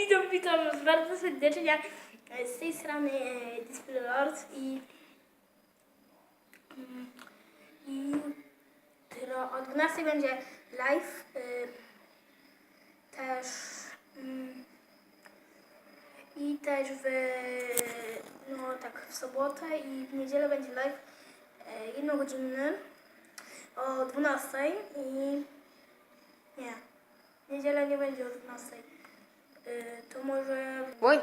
Witam, witam bardzo serdecznie e, z tej strony e, Display Lords i mm, i jutro o 12 będzie live e, też mm, i też w no tak w sobotę i w niedzielę będzie live jednogodzinny o 12 i nie, w niedzielę nie będzie o 12. Y, to może. Oj,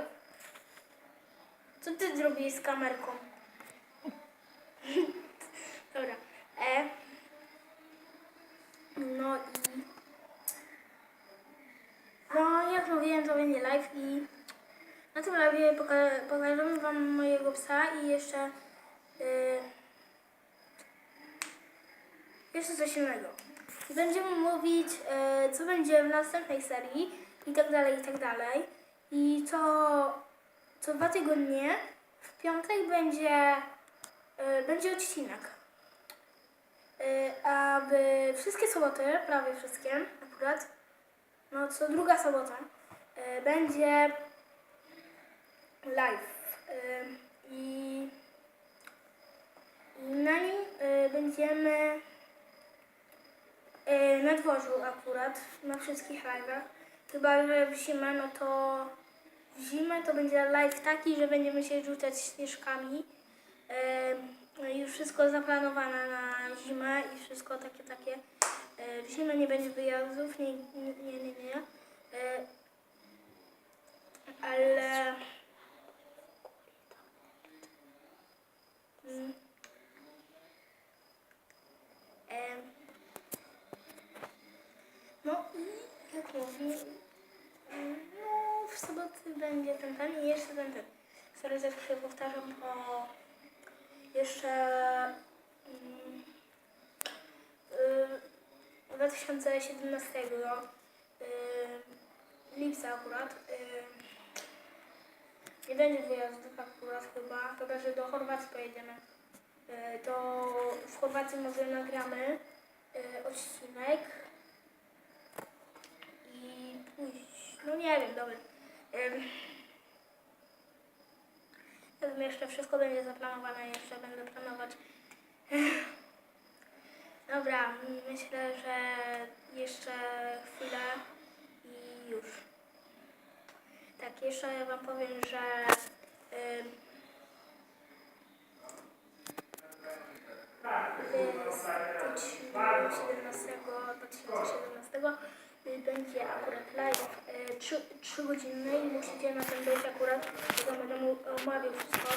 Co ty zrobiłeś z kamerką? Dobra. E. No i. No, jak mówiłem, to będzie live i na tym live poka- pokażemy Wam mojego psa i jeszcze. Y, jeszcze coś innego. Będziemy mówić, e, co będzie w następnej serii i tak dalej, i tak dalej. I co, co dwa tygodnie w piątek będzie, e, będzie odcinek. E, a w wszystkie soboty, prawie wszystkie akurat, no co druga sobota, e, będzie live. E, I, na nim e, będziemy e, na dworzu akurat, na wszystkich live'ach. Chyba, że w zimę, no to w zimę to będzie live taki, że będziemy się rzucać śnieżkami. E, już wszystko zaplanowane na zimę i wszystko takie, takie. E, w zimę nie będzie wyjazdów, nie, nie, nie, nie. nie. E, ale... i jak mówię, no w soboty będzie ten ten i jeszcze ten ten. Sorry, że się powtarzam, bo jeszcze mm, y, 2017 y, lipca akurat y, nie będzie wyjazdów akurat chyba, chyba że do Chorwacji pojedziemy. Y, to w Chorwacji może nagramy y, odcinek i pójść. No nie wiem, dobra. Ym, ja wiem, jeszcze wszystko będzie zaplanowane, jeszcze będę planować. Dobra, myślę, że jeszcze chwilę i już. Tak, jeszcze ja Wam powiem, że w styczniu 17, 2017 y, będzie akurat live y, 3, 3 godziny i musicie na tym być akurat, bo będę omawiał wszystko,